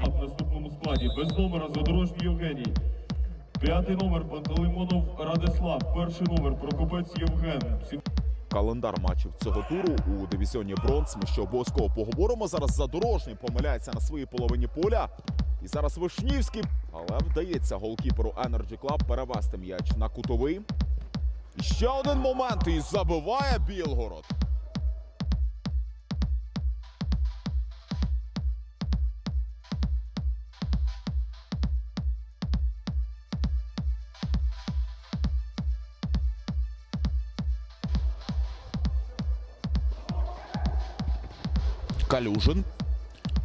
В наступному складі без номера Задорожній Євгеній. П'ятий номер Пантелеймонов Радислав. Перший номер Прокопець Євген. Календар матчів цього туру у дивізіоні бронз. Ми ще обов'язково поговоримо. Зараз задорожній помиляється на своїй половині поля. І зараз Вишнівський. Але вдається голкіперу Energy Club перевести м'яч на кутовий. І ще один момент. І забиває Білгород. Калюжин.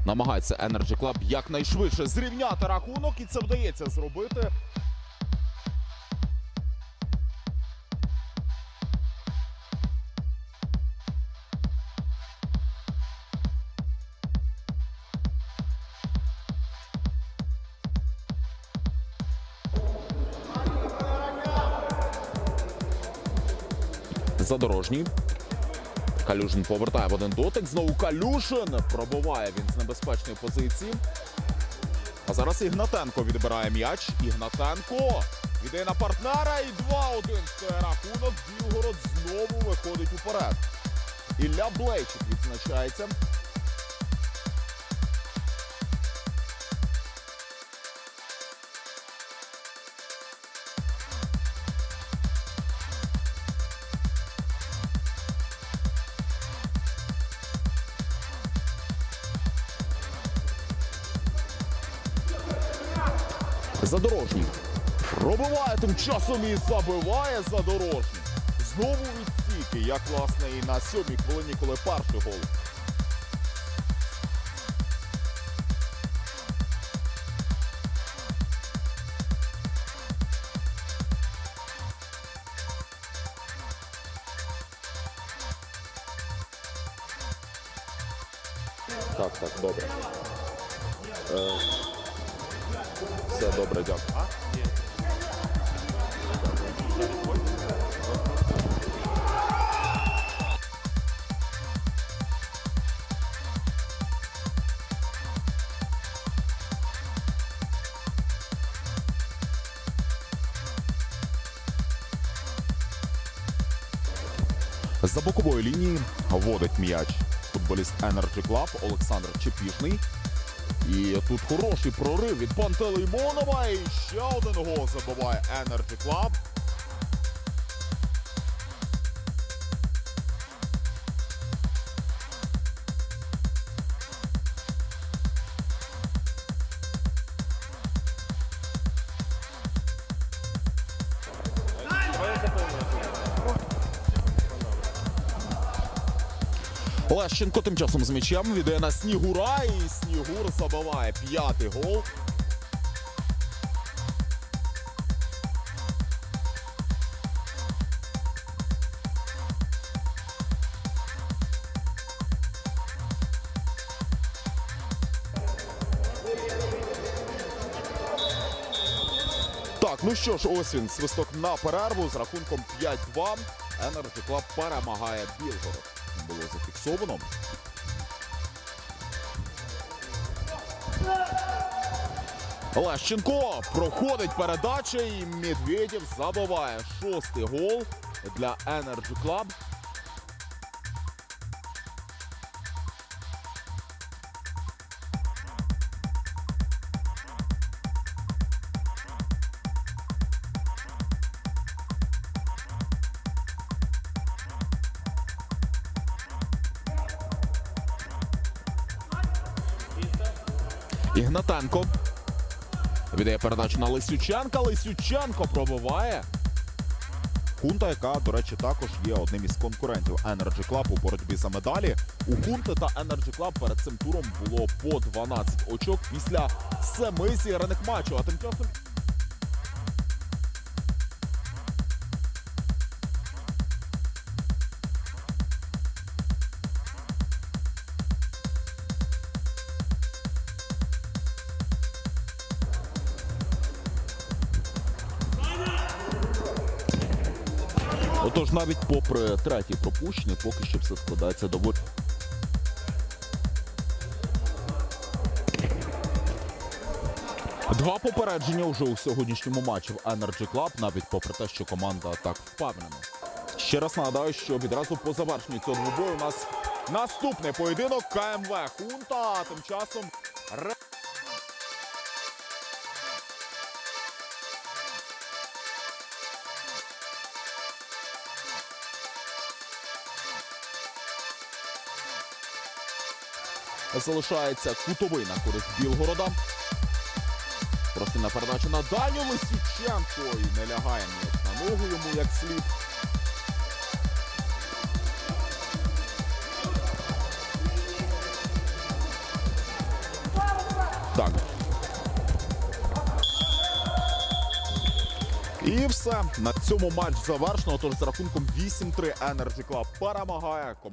Намагається Energy Club якнайшвидше зрівняти рахунок, і це вдається зробити. Задорожній. Калюжин повертає в один дотик. Знову Калюшин. Пробуває він з небезпечної позиції. А зараз Ігнатенко відбирає м'яч. Ігнатенко Іде на партнера і 2-1 стає рахунок. Білгород знову виходить уперед. Ілля Блейчик відзначається. Задорожній. Пробиває тим часом і забиває задорожній. Знову від стійки, як власне і на сьомій хвилині, коли перший гол. Так, так, добре. Е, все добре, дякую. За бокової лінії вводить м'яч футболіст Energy Club Олександр Чепішний. І тут хороший прорив від Пантелеймонова. І ще один гол забиває Energy Club. Лещенко тим часом з м'ячем віддає на Снігура і Снігур забиває п'ятий гол. Так, ну що ж, ось він, свисток на перерву з рахунком 5-2. Energy Club перемагає Білгород. Зафіксовано. Лещенко проходить передача і Медведєв забиває шостий гол для Energy Club. Ігнатенко. Віддає передачу на Лисюченка. Лисюченко пробиває. Хунта, яка, до речі, також є одним із конкурентів Energy Club у боротьбі за медалі. У Хунти та Energy Club перед цим туром було по 12 очок після семи зіграних матчів. А тим часом Отож, навіть попри третій пропущений, поки що все складається доволі. Два попередження вже у сьогоднішньому матчі в Energy Club, навіть попри те, що команда так впевнена. Ще раз нагадаю, що відразу по завершенню цього двобою у нас наступний поєдинок КМВ Хунта. Тим часом залишається кутовий на користь Білгорода. Простина передача на дальню Лисіченко і не лягає м'яч на ногу йому як слід. Так. І все. На цьому матч завершено. Тож з рахунком 8-3 Energy Club перемагає.